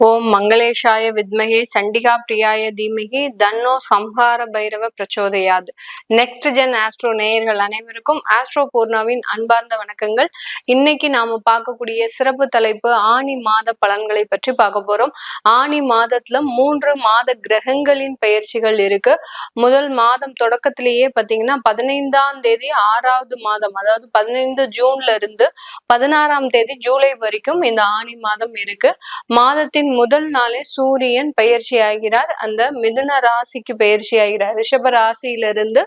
ஓம் மங்களேஷாய வித்மகே சண்டிகா பிரியாய தீமகி தன்னோ சம்ஹார பைரவ பிரச்சோதையாது. நெக்ஸ்ட் ஜென் ஆஸ்ட்ரோ நேயர்கள் அனைவருக்கும் ஆஸ்ட்ரோ பூர்ணாவின் அன்பார்ந்த வணக்கங்கள். இன்னைக்கு நாம பார்க்கக்கூடிய சிறப்பு தலைப்பு ஆணி மாத பலன்களை பற்றி பார்க்க போறோம். ஆணி மாதத்துல மூன்று மாத கிரகங்களின் பயிற்சிகள் இருக்கு. முதல் மாதம் தொடக்கத்திலேயே பாத்தீங்கன்னா பதினைந்தாம் தேதி ஆறாவது மாதம் அதாவது பதினைந்து ஜூன்ல இருந்து பதினாறாம் தேதி ஜூலை வரைக்கும் இந்த ஆணி மாதம் இருக்கு. மாதத்தின் மாதத்தின் முதல் நாளே சூரியன் பயிற்சி ஆகிறார் அந்த மிதுன ராசிக்கு பயிற்சி ஆகிறார் ரிஷப ராசியிலிருந்து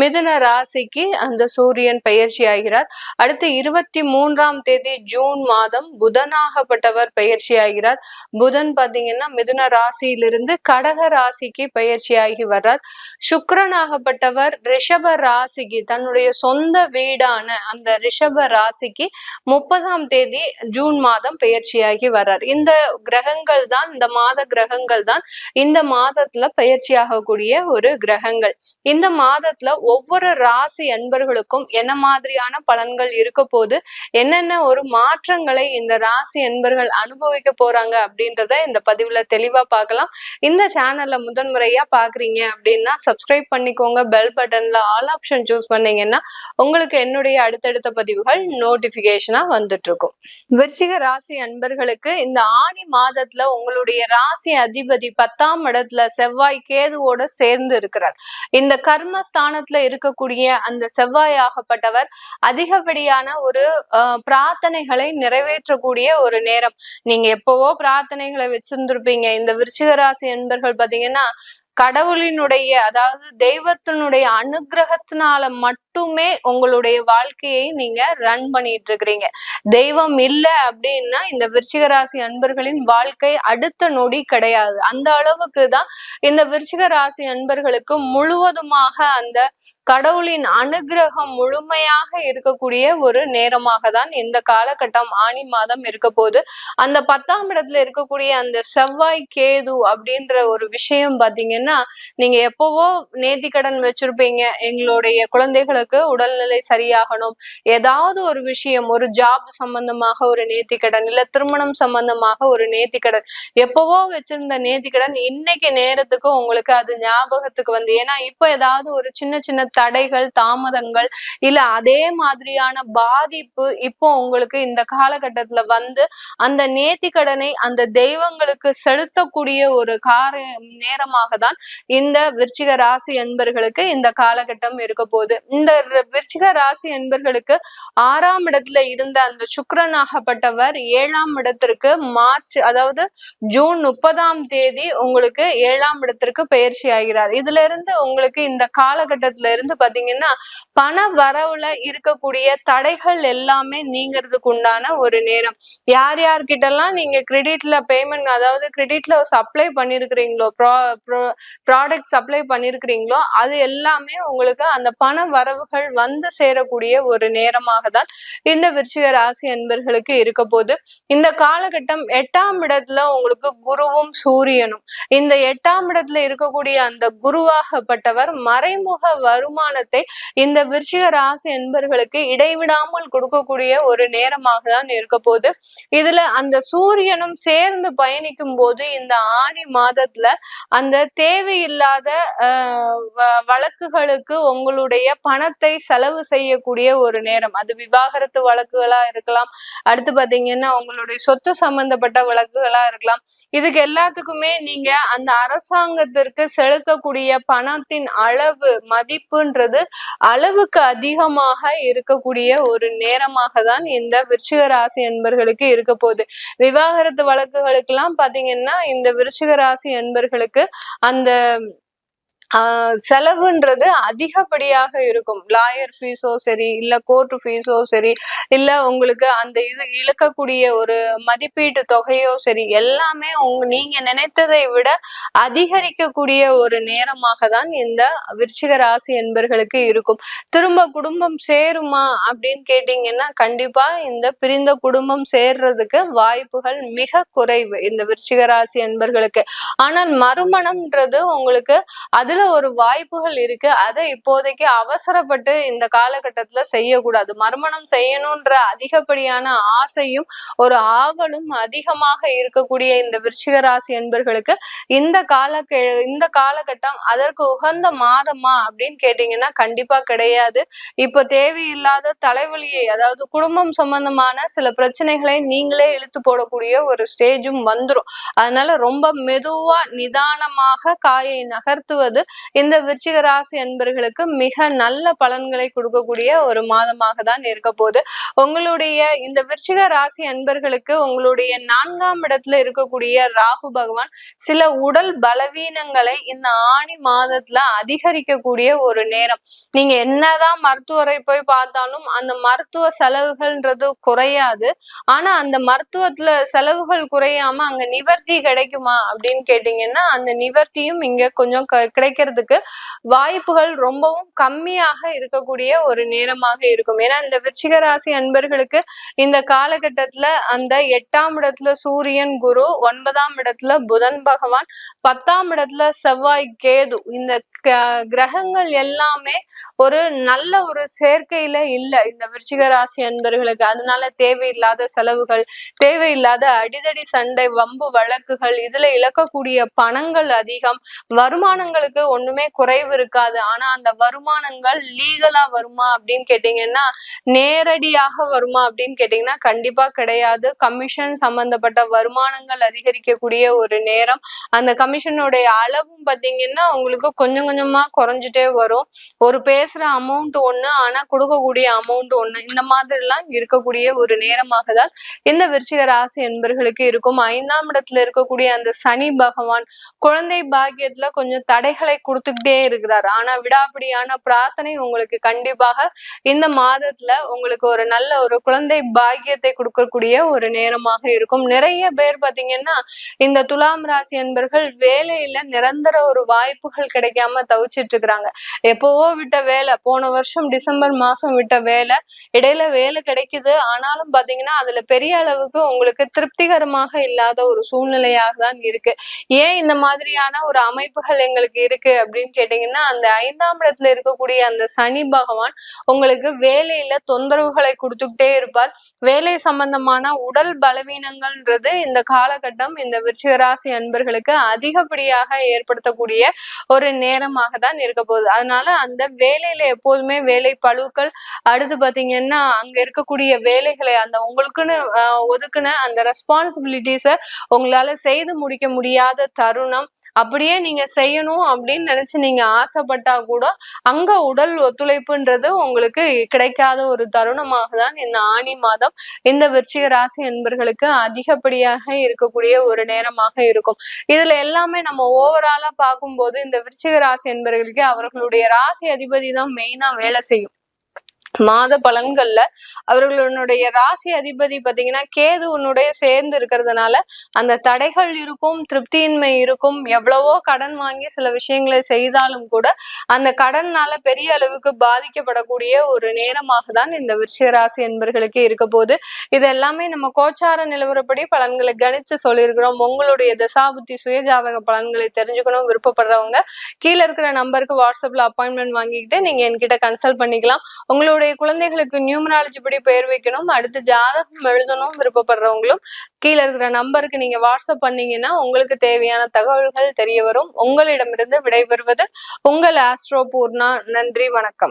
மிதுன ராசிக்கு அந்த சூரியன் பயிற்சி ஆகிறார் அடுத்து இருபத்தி மூன்றாம் தேதி ஜூன் மாதம் புதனாகப்பட்டவர் பயிற்சி ஆகிறார் புதன் பார்த்தீங்கன்னா மிதுன ராசியிலிருந்து கடக ராசிக்கு பயிற்சி ஆகி வர்றார். சுக்கரனாகப்பட்டவர் ரிஷப ராசிக்கு தன்னுடைய சொந்த வீடான அந்த ரிஷப ராசிக்கு முப்பதாம் தேதி ஜூன் மாதம் பயிற்சியாகி வர்றார். இந்த கிரகங்கள் தான் இந்த மாத கிரகங்கள் தான் இந்த மாதத்துல பயிற்சி ஆகக்கூடிய ஒரு கிரகங்கள். இந்த மாதத்துல ஒவ்வொரு ராசி அன்பர்களுக்கும் என்ன மாதிரியான பலன்கள் இருக்க போது என்னென்ன ஒரு மாற்றங்களை இந்த ராசி அன்பர்கள் அனுபவிக்க போறாங்க அப்படின்றத இந்த பதிவுல தெளிவா பார்க்கலாம். இந்த சேனல்ல முதன்முறையா பாக்குறீங்க அப்படின்னா சப்ஸ்கிரைப் பண்ணிக்கோங்க. பெல் பட்டன்ல ஆல் ஆப்ஷன் சூஸ் பண்ணீங்கன்னா உங்களுக்கு என்னுடைய அடுத்தடுத்த பதிவுகள் நோட்டிபிகேஷனா வந்துட்டு இருக்கும் விருச்சிக ராசி அன்பர்களுக்கு இந்த ஆணி இடத்துல உங்களுடைய ராசி அதிபதி பத்தாம் இடத்துல செவ்வாய் கேதுவோட சேர்ந்து இருக்கிறார். இந்த கர்ம ஸ்தானத்துல இருக்கக்கூடிய அந்த செவ்வாய் ஆகப்பட்டவர் அதிகப்படியான ஒரு பிரார்த்தனைகளை நிறைவேற்றக்கூடிய ஒரு நேரம். நீங்க எப்பவோ பிரார்த்தனைகளை வச்சிருந்திருப்பீங்க. இந்த விருச்சிக ராசி என்பர்கள் பாத்தீங்கன்னா கடவுளினுடைய அதாவது தெய்வத்தினுடைய அனுகிரகத்தினால மட்டும் உங்களுடைய வாழ்க்கையை நீங்க ரன் பண்ணிட்டு இருக்கிறீங்க தெய்வம் இல்லை அப்படின்னா இந்த விருச்சிக ராசி அன்பர்களின் வாழ்க்கை அடுத்த நொடி கிடையாது. அந்த அளவுக்கு தான் இந்த விருச்சிக ராசி அன்பர்களுக்கு முழுவதுமாக அந்த கடவுளின் அனுகிரகம் முழுமையாக இருக்கக்கூடிய ஒரு நேரமாக தான் இந்த காலகட்டம் ஆணி மாதம் இருக்க போது அந்த பத்தாம் இடத்துல இருக்கக்கூடிய அந்த செவ்வாய் கேது அப்படின்ற ஒரு விஷயம் பாத்தீங்கன்னா நீங்க எப்பவோ நேர்த்திக்கடன் வச்சிருப்பீங்க. எங்களுடைய குழந்தைகளுக்கு உடல்நிலை சரியாகணும். ஏதாவது ஒரு விஷயம் ஒரு ஜாப் சம்பந்தமாக ஒரு நேத்திக்கடன் இல்ல திருமணம் சம்பந்தமாக ஒரு நேத்திக்கடன் எப்பவோ வச்சிருந்த நேத்திக்கடன் இன்னைக்கு நேரத்துக்கு உங்களுக்கு அது ஞாபகத்துக்கு வந்து ஏன்னா இப்போ ஏதாவது ஒரு சின்ன சின்ன தடைகள் தாமதங்கள் இல்ல அதே மாதிரியான பாதிப்பு இப்போ உங்களுக்கு இந்த காலகட்டத்துல வந்து அந்த நேத்தி கடனை அந்த தெய்வங்களுக்கு செலுத்தக்கூடிய ஒரு கார நேரமாக தான் இந்த விருச்சிக ராசி என்பர்களுக்கு இந்த காலகட்டம் இருக்க போகுது. இந்த விருச்சிக ராசி என்பர்களுக்கு ஆறாம் இடத்துல இருந்த அந்த சுக்கரனாகப்பட்டவர் ஏழாம் இடத்திற்கு மார்ச் அதாவது ஜூன் முப்பதாம் தேதி உங்களுக்கு ஏழாம் இடத்திற்கு பயிற்சி ஆகிறார். இதுல இருந்து உங்களுக்கு இந்த காலகட்டத்துல இருந்து பாத்தீங்கன்னா பண வரவுல இருக்கக்கூடிய தடைகள் எல்லாமே நீங்கிறதுக்கு உண்டான ஒரு நேரம். யார் யார்கிட்ட எல்லாம் நீங்க கிரெடிட்ல பேமெண்ட் அதாவது கிரெடிட்ல சப்ளை பண்ணிருக்கிறீங்களோ ப்ராடக்ட் சப்ளை பண்ணிருக்கிறீங்களோ அது எல்லாமே உங்களுக்கு அந்த பண வரவுகள் வந்து சேரக்கூடிய ஒரு நேரமாக தான் இந்த விருச்சிக ராசி அன்பர்களுக்கு இருக்க போது இந்த காலகட்டம் எட்டாம் இடத்துல உங்களுக்கு குருவும் சூரியனும். இந்த எட்டாம் இடத்துல இருக்கக்கூடிய அந்த குருவாகப்பட்டவர் மறைமுக வருமானத்தை இந்த விருச்சிக ராசி என்பர்களுக்கு இடைவிடாமல் கொடுக்கக்கூடிய ஒரு நேரமாக தான் இருக்க போது இதுல அந்த சூரியனும் சேர்ந்து பயணிக்கும் போது இந்த ஆணி மாதத்துல அந்த தேவையில்லாத வழக்குகளுக்கு உங்களுடைய பண பணத்தை செலவு செய்யக்கூடிய ஒரு நேரம். அது விவாகரத்து வழக்குகளா இருக்கலாம். அடுத்து பாத்தீங்கன்னா உங்களுடைய சொத்து சம்பந்தப்பட்ட வழக்குகளா இருக்கலாம். இதுக்கு எல்லாத்துக்குமே நீங்க அந்த அரசாங்கத்திற்கு செலுத்தக்கூடிய பணத்தின் அளவு மதிப்புன்றது அளவுக்கு அதிகமாக இருக்கக்கூடிய ஒரு நேரமாக தான் இந்த விருச்சிக ராசி என்பர்களுக்கு இருக்க போகுது. விவாகரத்து வழக்குகளுக்கு எல்லாம் பாத்தீங்கன்னா இந்த விருச்சிக ராசி என்பர்களுக்கு அந்த செலவுன்றது அதிகப்படியாக இருக்கும். லாயர் ஃபீஸோ சரி இல்ல கோர்ட் ஃபீஸோ சரி இல்ல உங்களுக்கு அந்த இது இழுக்கக்கூடிய ஒரு மதிப்பீட்டு தொகையோ சரி எல்லாமே உங்க நீங்க நினைத்ததை விட அதிகரிக்கக்கூடிய ஒரு நேரமாக தான் இந்த விருச்சிக ராசி என்பர்களுக்கு இருக்கும். திரும்ப குடும்பம் சேருமா அப்படின்னு கேட்டீங்கன்னா கண்டிப்பா இந்த பிரிந்த குடும்பம் சேர்றதுக்கு வாய்ப்புகள் மிக குறைவு இந்த விருச்சிக ராசி என்பர்களுக்கு. ஆனால் மறுமணம்ன்றது உங்களுக்கு அதில் அதுல ஒரு வாய்ப்புகள் இருக்கு. அதை இப்போதைக்கு அவசரப்பட்டு இந்த காலகட்டத்துல செய்யக்கூடாது. மறுமணம் செய்யணும்ன்ற அதிகப்படியான ஆசையும் ஒரு ஆவலும் அதிகமாக இருக்கக்கூடிய இந்த விருச்சிக ராசி என்பர்களுக்கு இந்த கால இந்த காலகட்டம் அதற்கு உகந்த மாதமா அப்படின்னு கேட்டீங்கன்னா கண்டிப்பா கிடையாது. இப்ப தேவையில்லாத தலைவலியை அதாவது குடும்பம் சம்பந்தமான சில பிரச்சனைகளை நீங்களே இழுத்து போடக்கூடிய ஒரு ஸ்டேஜும் வந்துடும் அதனால ரொம்ப மெதுவா நிதானமாக காயை நகர்த்துவது இந்த விருச்சிக ராசி அன்பர்களுக்கு மிக நல்ல பலன்களை கொடுக்கக்கூடிய ஒரு மாதமாக தான் இருக்க போகுது. உங்களுடைய இந்த விருச்சிக ராசி அன்பர்களுக்கு உங்களுடைய நான்காம் இடத்துல இருக்கக்கூடிய ராகு பகவான் சில உடல் பலவீனங்களை இந்த ஆணி மாதத்துல அதிகரிக்கக்கூடிய ஒரு நேரம். நீங்க என்னதான் மருத்துவரை போய் பார்த்தாலும் அந்த மருத்துவ செலவுகள்ன்றது குறையாது. ஆனா அந்த மருத்துவத்துல செலவுகள் குறையாம அங்க நிவர்த்தி கிடைக்குமா அப்படின்னு கேட்டீங்கன்னா அந்த நிவர்த்தியும் இங்க கொஞ்சம் கிடைக்கிறதுக்கு வாய்ப்புகள் ரொம்பவும் கம்மியாக இருக்கக்கூடிய ஒரு நேரமாக இருக்கும். ஏன்னா இந்த விருச்சிக ராசி அன்பர்களுக்கு இந்த காலகட்டத்துல அந்த எட்டாம் இடத்துல சூரியன் குரு ஒன்பதாம் இடத்துல புதன் பகவான் பத்தாம் இடத்துல செவ்வாய் கேது இந்த கிரகங்கள் எல்லாமே ஒரு நல்ல ஒரு சேர்க்கையில இல்ல. இந்த விருச்சிக ராசி அன்பர்களுக்கு அதனால தேவையில்லாத செலவுகள் தேவையில்லாத அடிதடி சண்டை வம்பு வழக்குகள் இதுல இழக்கக்கூடிய பணங்கள் அதிகம். வருமானங்களுக்கு ஒண்ணுமே குறைவு இருக்காது. ஆனா அந்த வருமானங்கள் லீகலா வருமா அப்படின்னு கேட்டீங்கன்னா நேரடியாக வருமா அப்படின்னு கேட்டீங்கன்னா கண்டிப்பா கிடையாது. கமிஷன் சம்பந்தப்பட்ட வருமானங்கள் அதிகரிக்கக்கூடிய ஒரு நேரம். அந்த கமிஷனுடைய அளவும் பாத்தீங்கன்னா உங்களுக்கு கொஞ்சம் கொஞ்சமா குறைஞ்சிட்டே வரும். ஒரு பேசுற அமௌண்ட் ஒண்ணு ஆனா கொடுக்கக்கூடிய அமௌண்ட் ஒண்ணு இந்த மாதிரி எல்லாம் இருக்கக்கூடிய ஒரு நேரமாக தான் இந்த விருச்சிக ராசி என்பர்களுக்கு இருக்கும். ஐந்தாம் இடத்துல இருக்கக்கூடிய அந்த சனி பகவான் குழந்தை பாக்கியத்துல கொஞ்சம் தடைகளை கொடுத்துக்கிட்டே இருக்கிறார். ஆனா விடாபிடியான பிரார்த்தனை உங்களுக்கு கண்டிப்பாக இந்த மாதத்துல உங்களுக்கு ஒரு நல்ல ஒரு குழந்தை பாக்கியத்தை கொடுக்கக்கூடிய ஒரு நேரமாக இருக்கும். நிறைய பேர் பாத்தீங்கன்னா இந்த துலாம் ராசி என்பர்கள் வேலையில நிரந்தர ஒரு வாய்ப்புகள் கிடைக்காம தவிச்சிட்டு இருக்கிறாங்க. எப்பவோ விட்ட வேலை போன வருஷம் டிசம்பர் மாசம் விட்ட வேலை இடையில வேலை கிடைக்குது. ஆனாலும் பாத்தீங்கன்னா அதுல பெரிய அளவுக்கு உங்களுக்கு திருப்திகரமாக இல்லாத ஒரு சூழ்நிலையாக தான் இருக்கு. ஏன் இந்த மாதிரியான ஒரு அமைப்புகள் எங்களுக்கு இருக்கு அப்படின்னு கேட்டீங்கன்னா அந்த ஐந்தாம் இடத்துல இருக்கக்கூடிய அந்த சனி பகவான் உங்களுக்கு வேலையில தொந்தரவுகளை கொடுத்துக்கிட்டே இருப்பார். வேலை சம்பந்தமான உடல் பலவீனங்கள்ன்றது இந்த காலகட்டம் இந்த விருச்சிகராசி அன்பர்களுக்கு அதிகப்படியாக ஏற்படுத்தக்கூடிய ஒரு நேரம் நேரமாக தான் இருக்க போகுது. அதனால அந்த வேலையில எப்போதுமே வேலை பழுக்கள் அடுத்து பாத்தீங்கன்னா அங்க இருக்கக்கூடிய வேலைகளை அந்த உங்களுக்குன்னு ஒதுக்குன அந்த ரெஸ்பான்சிபிலிட்டிஸ உங்களால செய்து முடிக்க முடியாத தருணம் அப்படியே நீங்க செய்யணும் அப்படின்னு நினைச்சு நீங்க ஆசைப்பட்டா கூட அங்க உடல் ஒத்துழைப்புன்றது உங்களுக்கு கிடைக்காத ஒரு தருணமாக தான் இந்த ஆணி மாதம் இந்த விருச்சிக ராசி என்பர்களுக்கு அதிகப்படியாக இருக்கக்கூடிய ஒரு நேரமாக இருக்கும். இதுல எல்லாமே நம்ம ஓவராலா பார்க்கும்போது இந்த விருச்சிக ராசி என்பர்களுக்கு அவர்களுடைய ராசி அதிபதி தான் மெயினா வேலை செய்யும். மாத பலன்கள்ல அவர்களுடைய ராசி அதிபதி பாத்தீங்கன்னா கேது உன்னுடைய சேர்ந்து இருக்கிறதுனால அந்த தடைகள் இருக்கும் திருப்தியின்மை இருக்கும். எவ்வளவோ கடன் வாங்கி சில விஷயங்களை செய்தாலும் கூட அந்த கடன்னால பெரிய அளவுக்கு பாதிக்கப்படக்கூடிய ஒரு நேரமாக தான் இந்த விருச்சிக ராசி என்பர்களுக்கு இருக்க போது இது எல்லாமே நம்ம கோச்சார நிலவரப்படி பலன்களை கணிச்சு சொல்லியிருக்கிறோம். உங்களுடைய தசாபுத்தி சுயஜாதக பலன்களை தெரிஞ்சுக்கணும் விருப்பப்படுறவங்க கீழே இருக்கிற நம்பருக்கு வாட்ஸ்அப்ல அப்பாயின்மெண்ட் வாங்கிக்கிட்டு நீங்க என்கிட்ட கன்சல்ட் பண்ணிக்கலாம். உங்களோட உங்களுடைய குழந்தைகளுக்கு நியூமராலஜி படி பெயர் வைக்கணும் அடுத்து ஜாதகம் எழுதணும் விருப்பப்படுறவங்களும் கீழே இருக்கிற நம்பருக்கு நீங்க வாட்ஸ்அப் பண்ணீங்கன்னா உங்களுக்கு தேவையான தகவல்கள் தெரிய வரும். உங்களிடமிருந்து விடைபெறுவது உங்கள் ஆஸ்ட்ரோ பூர்ணா நன்றி வணக்கம்.